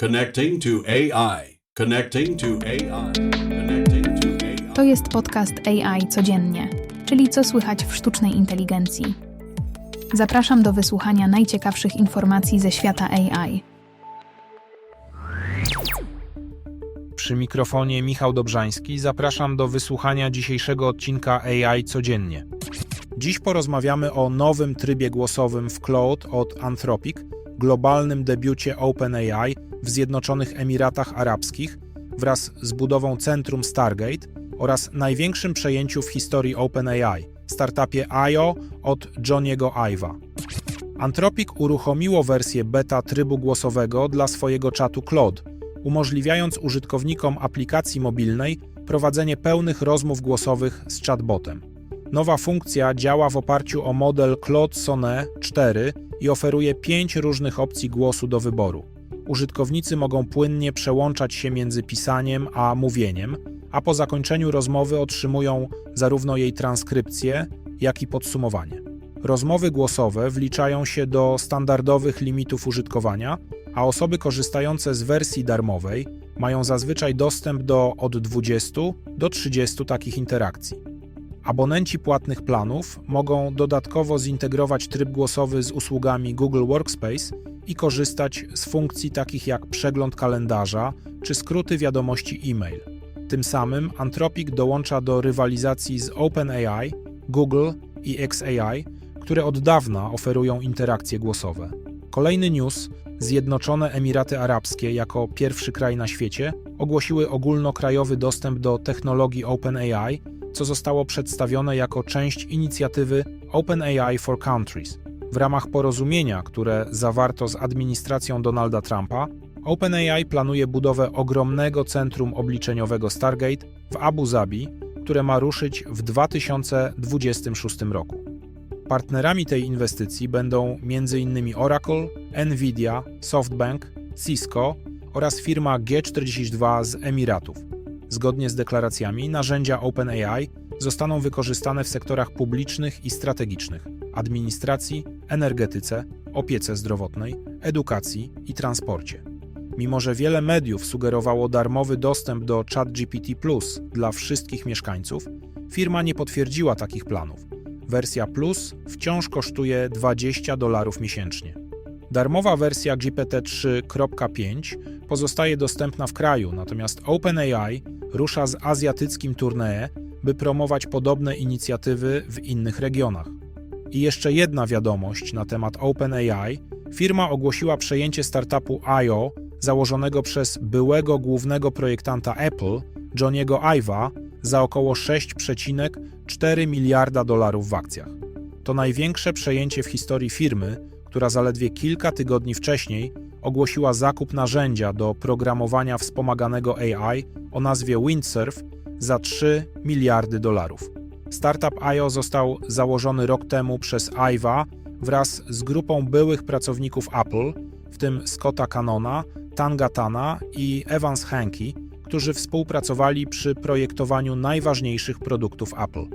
Connecting to AI. Connecting to AI. Connecting to AI. To jest podcast AI codziennie, czyli co słychać w sztucznej inteligencji. Zapraszam do wysłuchania najciekawszych informacji ze świata AI. Przy mikrofonie Michał Dobrzański zapraszam do wysłuchania dzisiejszego odcinka AI codziennie. Dziś porozmawiamy o nowym trybie głosowym w Cloud od Anthropic, globalnym debiucie OpenAI w Zjednoczonych Emiratach Arabskich wraz z budową centrum Stargate oraz największym przejęciu w historii OpenAI, startupie IO od Johniego Ive'a. Anthropic uruchomiło wersję beta trybu głosowego dla swojego czatu Claude, umożliwiając użytkownikom aplikacji mobilnej prowadzenie pełnych rozmów głosowych z chatbotem. Nowa funkcja działa w oparciu o model Claude Sonnet 4 i oferuje pięć różnych opcji głosu do wyboru. Użytkownicy mogą płynnie przełączać się między pisaniem a mówieniem, a po zakończeniu rozmowy otrzymują zarówno jej transkrypcję, jak i podsumowanie. Rozmowy głosowe wliczają się do standardowych limitów użytkowania, a osoby korzystające z wersji darmowej mają zazwyczaj dostęp do od 20 do 30 takich interakcji. Abonenci płatnych planów mogą dodatkowo zintegrować tryb głosowy z usługami Google Workspace i korzystać z funkcji takich jak przegląd kalendarza czy skróty wiadomości e-mail. Tym samym Anthropic dołącza do rywalizacji z OpenAI, Google i XAI, które od dawna oferują interakcje głosowe. Kolejny news: Zjednoczone Emiraty Arabskie, jako pierwszy kraj na świecie, ogłosiły ogólnokrajowy dostęp do technologii OpenAI, co zostało przedstawione jako część inicjatywy OpenAI for Countries. W ramach porozumienia, które zawarto z administracją Donalda Trumpa, OpenAI planuje budowę ogromnego centrum obliczeniowego Stargate w Abu Zabi, które ma ruszyć w 2026 roku. Partnerami tej inwestycji będą m.in. Oracle, Nvidia, SoftBank, Cisco oraz firma G42 z Emiratów. Zgodnie z deklaracjami, narzędzia OpenAI zostaną wykorzystane w sektorach publicznych i strategicznych, administracji, energetyce, opiece zdrowotnej, edukacji i transporcie. Mimo, że wiele mediów sugerowało darmowy dostęp do ChatGPT Plus dla wszystkich mieszkańców, firma nie potwierdziła takich planów. Wersja Plus wciąż kosztuje 20 dolarów miesięcznie. Darmowa wersja GPT-3.5 pozostaje dostępna w kraju, natomiast OpenAI rusza z azjatyckim tournée, by promować podobne inicjatywy w innych regionach. I jeszcze jedna wiadomość na temat OpenAI. Firma ogłosiła przejęcie startupu IO, założonego przez byłego głównego projektanta Apple, Johniego Ive'a, za około 6,4 miliarda dolarów w akcjach. To największe przejęcie w historii firmy, która zaledwie kilka tygodni wcześniej ogłosiła zakup narzędzia do programowania wspomaganego AI o nazwie Windsurf za 3 miliardy dolarów. Startup IO został założony rok temu przez Iva wraz z grupą byłych pracowników Apple, w tym Scotta Canona, Tanga Tana i Evans Hankey, którzy współpracowali przy projektowaniu najważniejszych produktów Apple.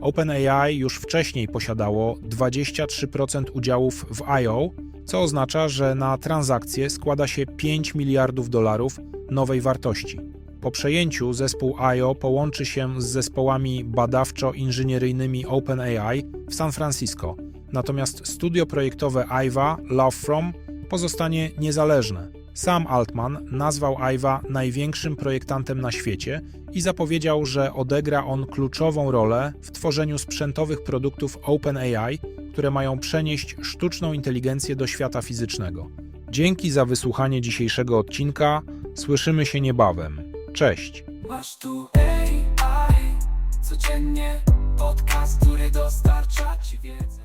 OpenAI już wcześniej posiadało 23% udziałów w IO, co oznacza, że na transakcję składa się 5 miliardów dolarów nowej wartości. Po przejęciu zespół IO połączy się z zespołami badawczo-inżynieryjnymi OpenAI w San Francisco, natomiast studio projektowe Iva Love From pozostanie niezależne. Sam Altman nazwał Iva największym projektantem na świecie i zapowiedział, że odegra on kluczową rolę w tworzeniu sprzętowych produktów OpenAI, które mają przenieść sztuczną inteligencję do świata fizycznego. Dzięki za wysłuchanie dzisiejszego odcinka. Słyszymy się niebawem. Cześć! Masz tu AI, codziennie podcast, który dostarcza ci wiedzę.